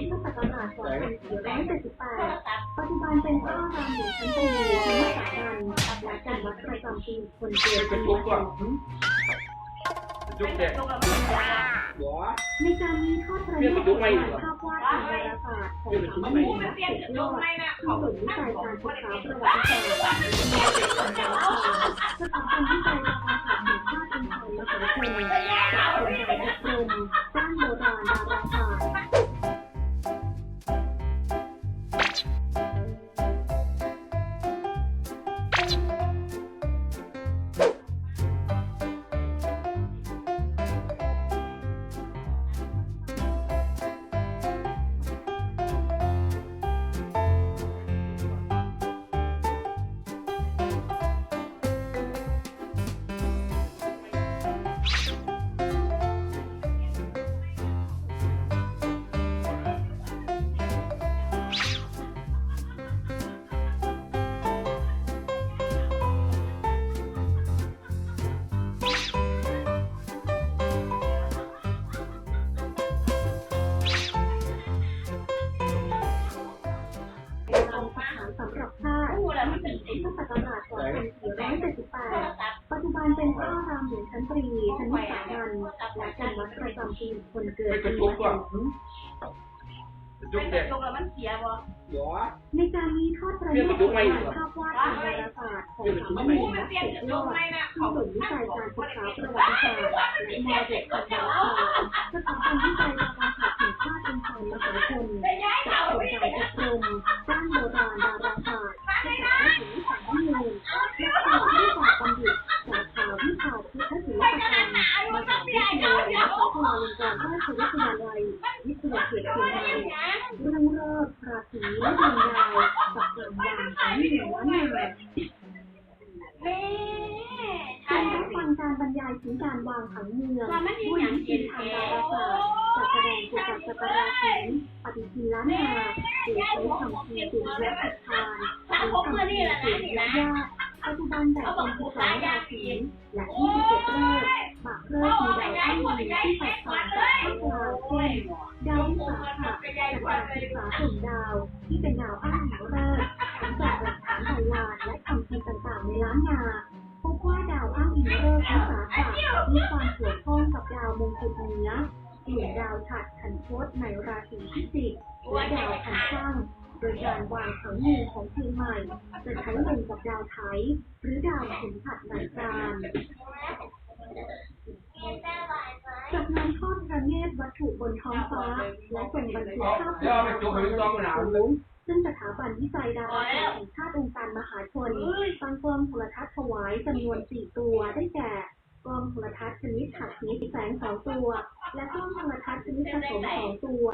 ศ2478ปัจจุบันเป็นพระอารามหลวงชั้นตรีชั้นสามัญและจัดวัดประจำปีคนเกิดปีมะเสงจุกเด็กในการนี้ทอดพระเนตรภาพวาดทางดาราศาสตร์ของสามเณรนักเขียนยอดที่ศูนย์วิจัยการศึกษาประวัติศาสตร์ในเด็กปัญญาสถาบันวิจัย ศักราช2478ปัจจุบันเป็นพระอารามหลวงชั้นตรีชั้นสามัญและจัดวัดประจำปีคนเกิดปีมะเสงจุกเด็กจงแล้วมันเสียบ่หัวในการนี้ทอดพระเนตรภาพวาดทางดาราศาสตร์ของสามเณรนักเขียนยอดที่ศูนย์วิจัยการศึกษาประวัติศาสตร์และมรดกปัญญาสถาบันวิจัยดาราศาสตาจุฬารณราชวิทยาลัยวิทยาเขตเชียงใหม่เรื่องเลิกราศีและดวงดาวกับเกิดวันของหนึ่งล้านนาแม่การรับฟังการบรรยายถึงการวางผังเมืองด้วยวิธีทางดาราศาสตร์จัดแสดงเกี่ยวกับจักรราศีปฏิทินล้านนาโดยใช้คำพีสิ่งและผิดทานหรือคำพีสิ่งและญาติปัจจุบันแบ่งเป็น12ราศีและที่มีเลิกษ์บากเลิกมีดาวที่มีที่แตกต่างจากภาคกลาเช่นดาววิสาขะจากการศึกษากลุ่มดาว ที่เป็นดาวอ้างอิงเลิกษ์ทั้งจากหลักฐานใบลานและคำพีร์ต่างๆในล้านนาพบว่าดาวอ้างอิงเลิกษ์วิสาขะมีความเกี่ยวข้องกับดาวมงกุฎเหนือกลุ่มดาวฉัดขันทดในราศีพิจิกและดาวขันช่างโดยการวางผังเมืองของเชียงใหม่ จะใช้ลงกับดาวไทยหรือดาวขุนผัดหลานจากนั้นทอดพ ระเนตรวัตถุบนท้องฟ้า และทรงบันทึกภาพเหตุการณ์สูงซึ่งสถาบันวิจัยดาราศาสตร์แห่งชาติองค์การมหาชนตั้งกล้องโทรทัศน์ถวายจำนวน 4 ตัวได้แก่กล้องโทรทัศน์ชนิดหักเหแสงสองตัว และกล้องโทรทัศน์ชนิดผสมสองตัว